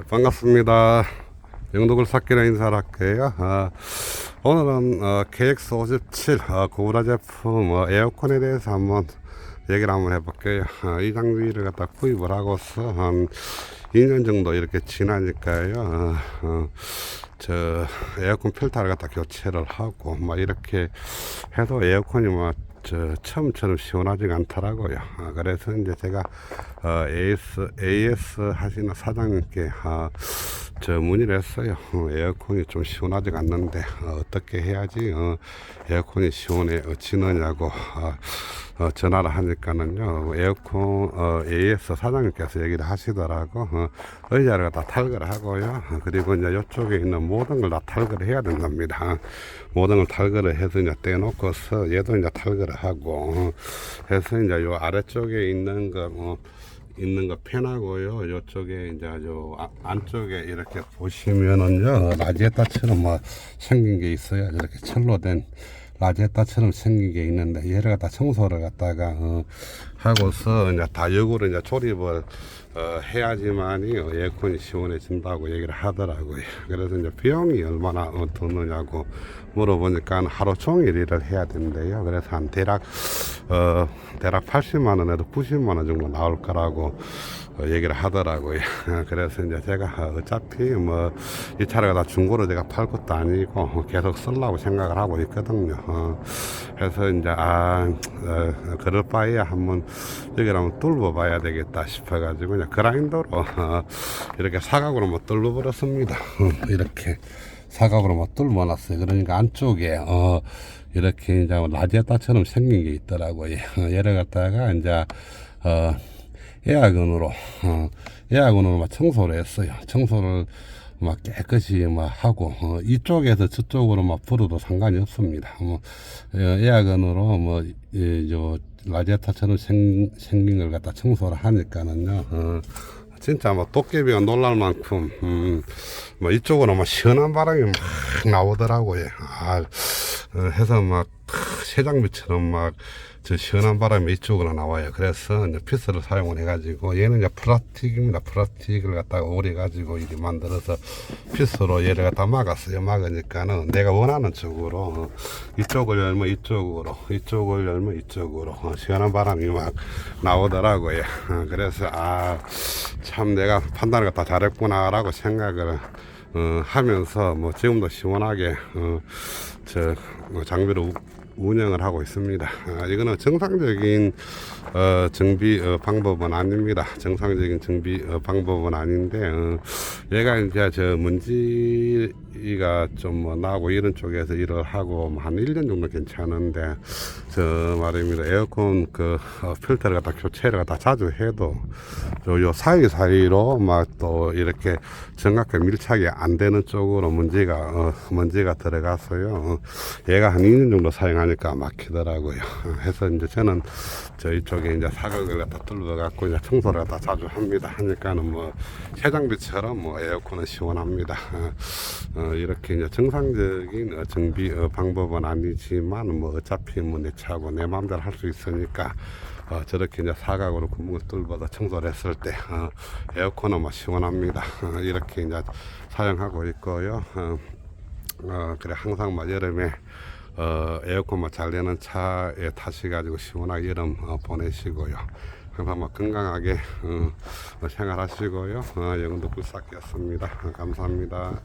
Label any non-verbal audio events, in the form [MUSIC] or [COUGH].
반갑습니다. 영덕을 삭기라 인사를 할게요. 아, 오늘은 어, KX57 어, 고브라 제품 어, 에어컨에 대해서 한번 얘기를 한번 해볼게요. 어, 이 장비를 갖다 구입을 하고서 한 2년 정도 이렇게 지나니까요. 어, 어, 저 에어컨 필터를 갖다 교체를 하고 막 이렇게 해도 에어컨이 막 저 처음처럼 시원하지가 않더라고요. 아, 그래서 이제 제가 어, AS AS 하시는 사장님께 아, 저 문의를 했어요. 어, 에어컨이 좀 시원하지가 않는데 어, 떻게 해야지 어, 에어컨이 시원해지느냐고 아, 어, 전화를 하니까는요 에어컨 어, AS 사장님께서 얘기를 하시더라고. 어, 의자를 갖다 탈거를 하고요. 어, 그리고 이제 이쪽에 있는 모든 걸 다 탈거를 해야 된답니다. 모든 걸 탈거를 해서 이제 떼놓고서 얘도 이제 탈거를 하고 어, 해서 이제 요 아래쪽에 있는 거 어, 있는 거 편하고요. 요쪽에 이제 요 아- 안쪽에 이렇게 보시면은요 라제타처럼 뭐 생긴 게 있어요. 이렇게 철로 된 라제타처럼 생긴 게 있는데 얘를 갖다 청소를 갖다가 어, 하고서 이제 다역으로 이제 조립을 어, 해야지만이 에어컨이 시원해진다고 얘기를 하더라고요. 그래서 이제 비용이 얼마나 어, 드느냐고 물어보니까 하루 종일 일을 해야 된대요. 그래서 한 대략 어, 대략 80만 원에도 90만 원 정도 나올 거라고 어, 얘기를 하더라고요. [LAUGHS] 그래서 이제 제가 어차피 뭐 이 차를 다 중고로 제가 팔 것도 아니고 계속 쓰려고 생각을 하고 있거든요. 어, 그래서 이제 아 어, 그럴 바에 한번 여기를 한번 뚫어 봐야 되겠다 싶어가지고 그냥 그라인더로 어, [LAUGHS] 이렇게 사각으로 뭐 뚫어 버렸습니다. [LAUGHS] 이렇게 사각으로 뭐 뚫어 놨어요. 그러니까 안쪽에 어 이렇게 이제 라제타처럼 생긴 게 있더라고요. 얘를 갖다가 이제 어 에어건으로 어, 에어건으로 막 청소를 했어요. 청소를 막 깨끗이 막 하고 어, 이쪽에서 저쪽으로 막 불어도 상관이 없습니다. 뭐 어, 에어건으로 뭐저 라제타처럼 생, 생긴 걸 갖다 청소를 하니까는요. 어, 진짜 뭐 도깨비가 놀랄 만큼 음, 뭐 이쪽으로 막 시원한 바람이 막 나오더라고요. 아, 어, 해서 막 새장비처럼 막 저 시원한 바람이 이쪽으로 나와요. 그래서 이제 피스를 사용을 해가지고 얘는 이제 플라스틱입니다. 플라스틱을 갖다가 오래 가지고 이렇게 만들어서 피스로 얘를 갖다 막았어요. 막으니까는 내가 원하는 쪽으로 어, 이쪽을 열면 이쪽으로 이쪽을 열면 이쪽으로 어, 시원한 바람이 막 나오더라고요. 어, 그래서 아 참 내가 판단을 갖다 잘했구나라고 생각을 어, 하면서 뭐 지금도 시원하게 어, 저 어, 장비를 우- 운영을 하고 있습니다. 아, 이거는 정상적인 어, 정비 어, 방법은 아닙니다. 정상적인 정비 어, 방법은 아닌데 어, 얘가 이제 저 먼지 가 좀 뭐 나고 이런 쪽에서 일을 하고 뭐한 1년 정도 괜찮은데 저 말입니다. 에어컨 그 어, 필터를 갖다 교체를 갖다 자주 해도 요, 요 사이 사이로 막 또 이렇게 정확하게 밀착이 안 되는 쪽으로 먼지가 어, 먼지가 들어가서요. 어, 얘가 한 2년 정도 사용하니까 막히더라고요. 어, [LAUGHS] 해서 이제 저는 저희 쪽에 이제 사각을 갖다 뚫어 갖고 이제 청소를 갖다 자주 합니다. 하니까는 뭐 세장비처럼 뭐 에어컨은 시원합니다. 어, 어, 이렇게 이제 정상적인 어, 정비 어, 방법은 아니지만 뭐 어차피 뭐내 차고 내 마음대로 할 수 있으니까 어, 저렇게 이제 사각으로 구멍을 뚫어서 청소를 했을 때 어, 에어컨은 뭐 시원합니다. 어, 이렇게 이제 사용하고 있고요. 어, 어, 그래 항상 막 여름에 어, 에어컨만 잘 되는 차에 타시가지고 시원하게 여름 어, 보내시고요. 항상 막 건강하게 어, 어, 생활하시고요. 어, 영도 불삭이었습니다. 어, 감사합니다.